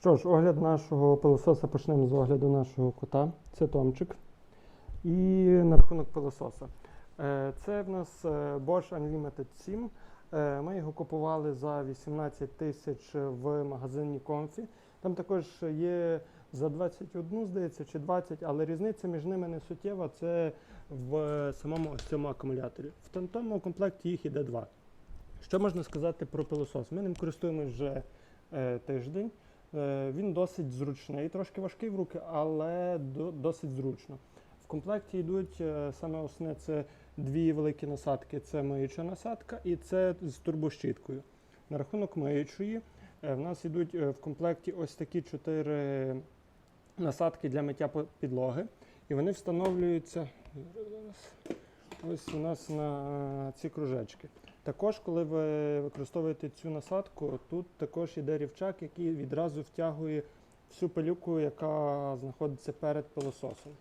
Що ж, огляд нашого пилососа почнемо з огляду нашого кота. Це Томчик. І на рахунок пилососа. Е, Це в нас е, Bosch Unlimited 7. Е, Ми його купували за 18 тисяч в магазині Comfy. Там також є за 21, здається, чи 20, але різниця між ними не суттєва. Це в самому ось цьому акумуляторі. В том- тому комплекті їх іде два. Що можна сказати про пилосос? Ми ним користуємось вже тиждень. Е, Він досить зручний, трошки важкий в руки, але досить зручно. В комплекті йдуть е, саме основне це дві великі насадки: це миюча насадка і це з турбощіткою. На рахунок миючої е, в нас йдуть в комплекті ось такі чотири насадки для миття підлоги, і вони встановлюються ось у нас на ці кружечки. Також, коли ви використовуєте цю насадку, тут також іде рівчак, який відразу втягує всю пилюку, яка знаходиться перед пилососом.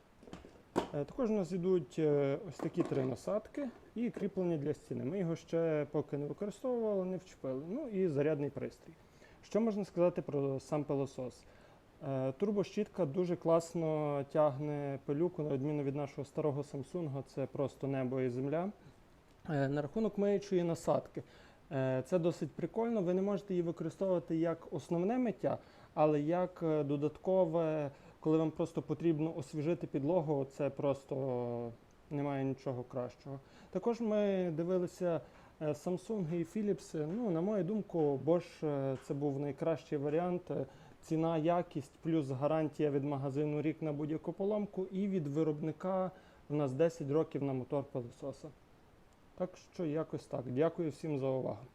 Е, Також у нас йдуть е, ось такі три насадки і кріплення для стіни. Ми його ще поки не використовували, не вчепили. Ну і зарядний пристрій. Що можна сказати про сам пилосос? Е, Турбощітка дуже класно тягне пилюку, на відміну від нашого старого Samsung, це просто небо і земля. Е, На рахунок миючої насадки. Е, Це досить прикольно. Ви не можете її використовувати як основне миття, але як е, додаткове, коли вам просто потрібно освіжити підлогу, це просто немає нічого кращого. Також ми дивилися Samsung і Philips. Ну, на мою думку, Bosch це був найкращий варіант. Ціна, якість плюс гарантія від магазину рік на будь-яку поломку, і від виробника в нас 10 років на мотор пилососа. Так що якось так. Дякую всім за увагу.